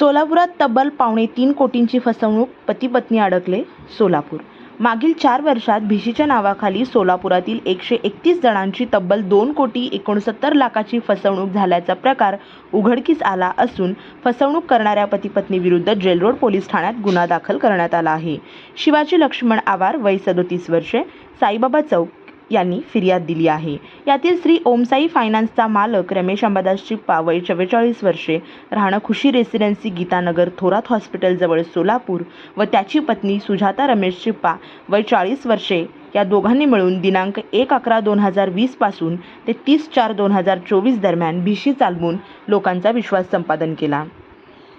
सोलापुरात तब्बल पावणे तीन कोटींची फसवणूक पती पत्नी अडकले सोलापूर. मागील चार वर्षात भिशीच्या नावाखाली सोलापुरातील एकशे एकतीस जणांची तब्बल दोन कोटी एकोणसत्तर लाखाची फसवणूक झाल्याचा प्रकार उघडकीस आला असून फसवणूक करणाऱ्या पती विरुद्ध जेलरोड पोलीस ठाण्यात गुन्हा दाखल करण्यात आला आहे. शिवाजी लक्ष्मण आवार वय सदोतीस वर्षे साईबाबा चौक यांनी फिर्याद दिली आहे. यातील श्री ओमसाई फायनान्सचा मालक रमेश अंबादास चिप्पा वय चव्वेचाळीस वर्षे राहणं खुशी रेसिडेन्सी गीतानगर थोरात हॉस्पिटलजवळ सोलापूर व त्याची पत्नी सुजाता रमेश चिप्पा वय चाळीस वर्षे या दोघांनी मिळून दिनांक एक अकरा दोन हजार वीसपासून ते तीस चार दोन हजार चोवीस दरम्यान भिशी चालवून लोकांचा विश्वास संपादन केला.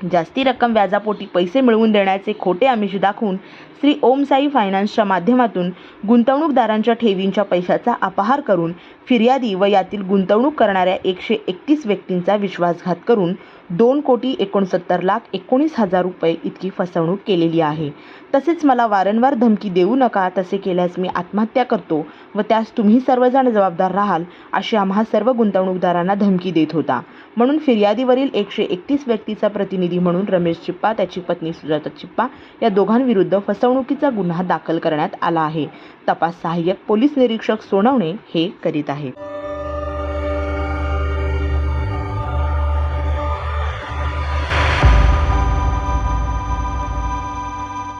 जास्ती रक्कम व्याजापोटी पैसे मिळवून देण्याचे खोटे आमिष दाखवून श्री ओम साई फायनान्सच्या माध्यमातून गुंतवणूकदारांच्या ठेवींच्या पैशाचा अपहार करून फिर्यादी व यातील गुंतवणूक करणाऱ्या एकशे एकतीस व्यक्तींचा विश्वासघात करून दोन कोटी एकोणसत्तर लाख एकोणीस हजार रुपये इतकी फसवणूक केलेली आहे. तसेच मला वारंवार धमकी देऊ नका तसे केल्यास मी आत्महत्या करतो व त्यास तुम्ही सर्वजण जबाबदार राहाल अशी आम्हा सर्व गुंतवणूकदारांना धमकी देत होता. म्हणून फिर्यादीवरील एकशे एकतीस व्यक्तीचा प्रतिनिधी म्हणून रमेश चिप्पा त्याची पत्नी सुजाता चिप्पा या दोघांविरुद्ध फसवणुकीचा गुन्हा दाखल करण्यात आला आहे. तपास सहाय्यक पोलीस निरीक्षक सोनवणे हे करीत आहेत.